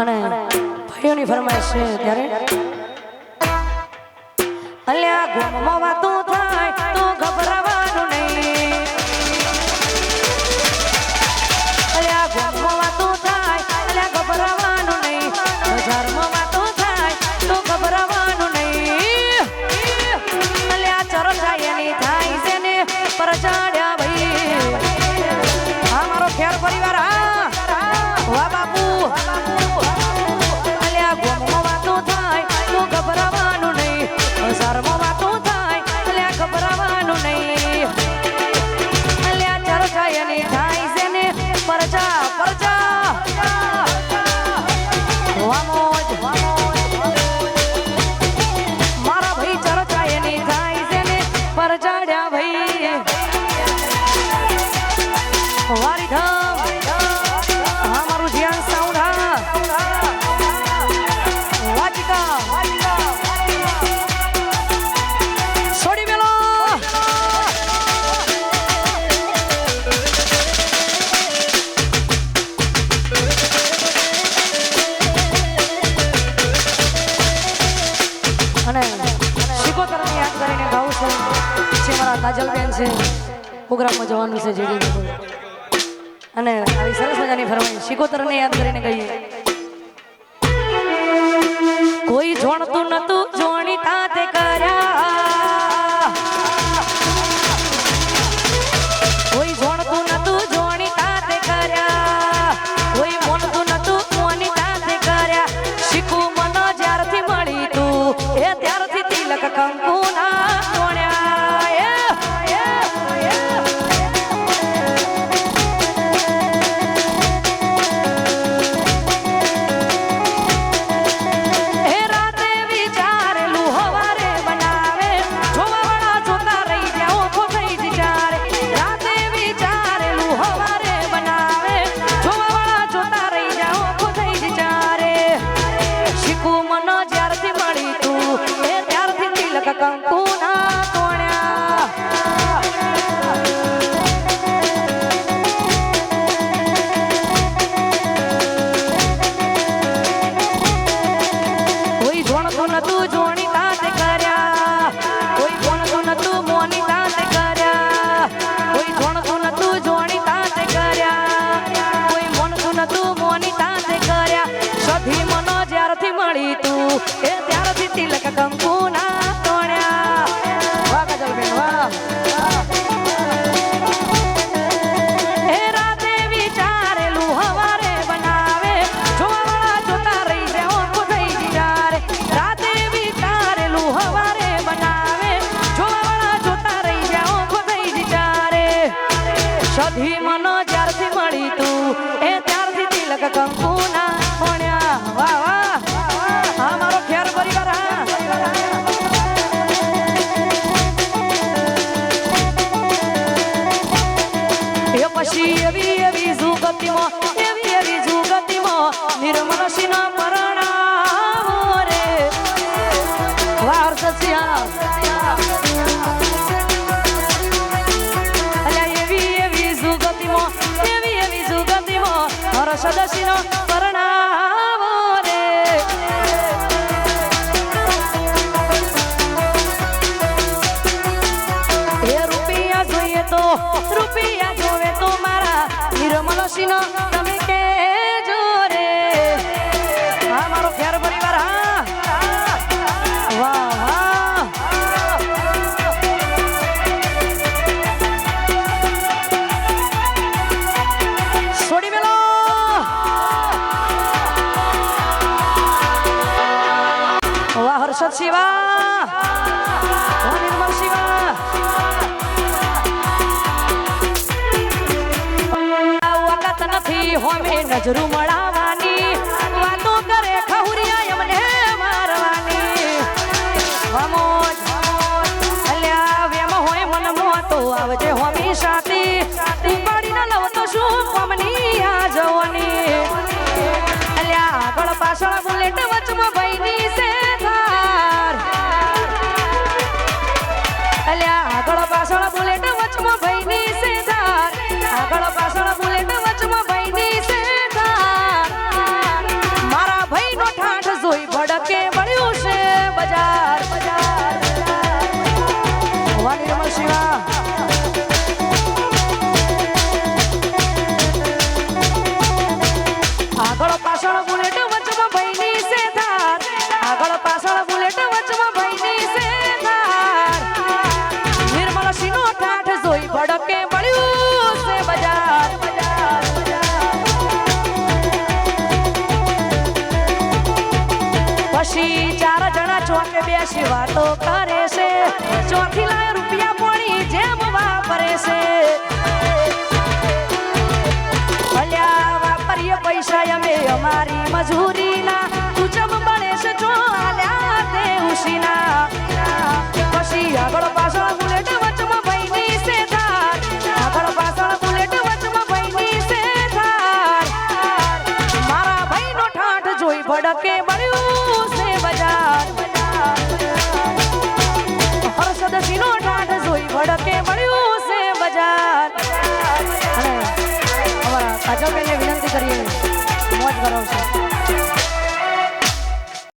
અને ભાઈઓની ફરમાઈશ છે ત્યારે અલ્યા, ગુમમાં વાતો થાય તો ગભરાવાનું નહીં. અલ્યા, ગુમમાં તું થાય, અલ્યા ગભરાવાનું નહીં. બજારમાં વાતો થાય તો ગભરાવાનું નહીં. અલ્યા ચરો ચરસાય એની થાય છે ને પરચાડ્યા ભાઈ. આ મારો ખેર પરિવાર આ કાજલબેન છે. પ્રોગ્રામમાં જવાનું છે જેડી અને આવી સરસ મજાની ફરમાઈ શિકોતરને યાદ કરીને કહીએ. કોઈ જોણતું નતું જોણી તાતે કર્યા, કોઈ જોણતું નતું મોની તાતે કર્યા, કોઈ જોણતું નતું જોણી તાતે કર્યા, કોઈ મોનતું નતું મોની તાતે કર્યા સધી મનો જ્યારથી મળી તું હર્ષદ પરણાવો રે એ રૂપિયા જોઈએ તો રૂપિયા જોવે તો મારા નિર્મલ સિંહ તમે કે રે હા મારો ફેર પરિવાર હા શિવા. વાહ નિર્મલ શિવા. વખત હોય મન મોતો આવજે હોમી સાથી. ઉપાડીને શું કોમની આ જવાની? અલ્યા આગળ પાછળ બુલેટ વચમાં ભઈની આગળ પાછળ બુલેટ વચમાં ભાઈની સેધાર. આગળ પાછળ બુલેટ વચમાં ભાઈની સેધાર. મારા ભાઈનો ઠાઠ જોઈ ભડકે વળ્યું છે બજાર. બજાર ભવાની નમઃ તો કરે છે. ચોથી લાખ રૂપિયા પોણી જેમ વાપરે છે. ભલ્યા વાપરીએ પૈસા અમે અમારી મજૂરી